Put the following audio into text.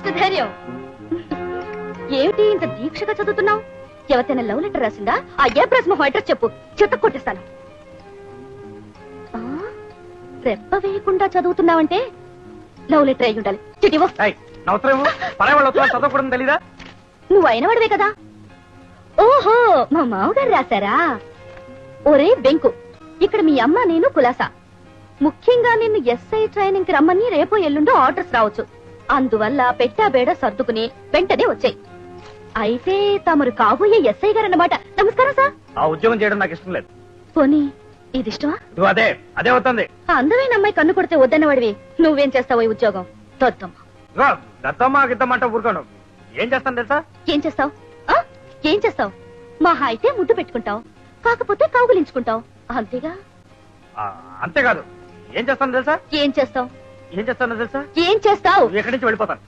Mister ధైర్యం? ఏమిటి ఇంత దీక్షగా చదువుతున్నావు? ఎవరికైనా లవ్ లెటర్ రాసిందా? ఆ ఏ ప్రశ్న అడ్రస్ చెప్పు. చెత్త కొట్టిస్తాను. ఆ, రెప్ప వేయకుండా చదువుతున్నావంటే లవ్ లెటర్ అయి ఉండాలి. చిటివో చదవకూడదు తెలీదా? నువ్వు అయిన వాడివే కదా? ఓహో మా మామగారు రాశారా? ఒరే బెంకు ఇక్కడ మీ అమ్మ నేను కులాసా. ముఖ్యంగా నిన్ను ఎస్ఐ ట్రైనింగ్కి రమ్మని రేపో ఎల్లుండో ఆర్డర్స్ రావచ్చు. అందువల్ల పెట్టా బేడ సర్దుకుని వెంటనే వచ్చాయి. అయితే తమరు కాబోయే ఎస్ఐ గారు అన్నమాట నమస్కారం సార్. ఆ ఉద్యోగం చేయడం నాకు ఇష్టం లేదు. పోనీ ఇది ఇష్టమా? ఇదిగో అదే అదే అవుతుంది. ఆ అందమైన అమ్మాయి కన్ను కొడితే వద్దన్నవాడివి. నువ్వేం చేస్తావో ఈ ఉద్యోగం? తొత్తమ్మ ఇదిగో దత్తమ్మ గిద్దమ్మంటే ఊరుకోను. ఏం చేస్తాను తెలుసా? ఏం చేస్తావు? ఏం చేస్తావు? మహా అయితే ముద్దు పెట్టుకుంటావు. కాకపోతే కౌగులించుకుంటావు. అంతేగా? ఆ, అంతేకాదు. ఏం చేస్తాను తెలుసా? ఏం చేస్తావు? ఏం చేస్తానో తెలుసా? ఏం చేస్తావు? ఎక్కడి నుంచి వెళ్ళిపోతాను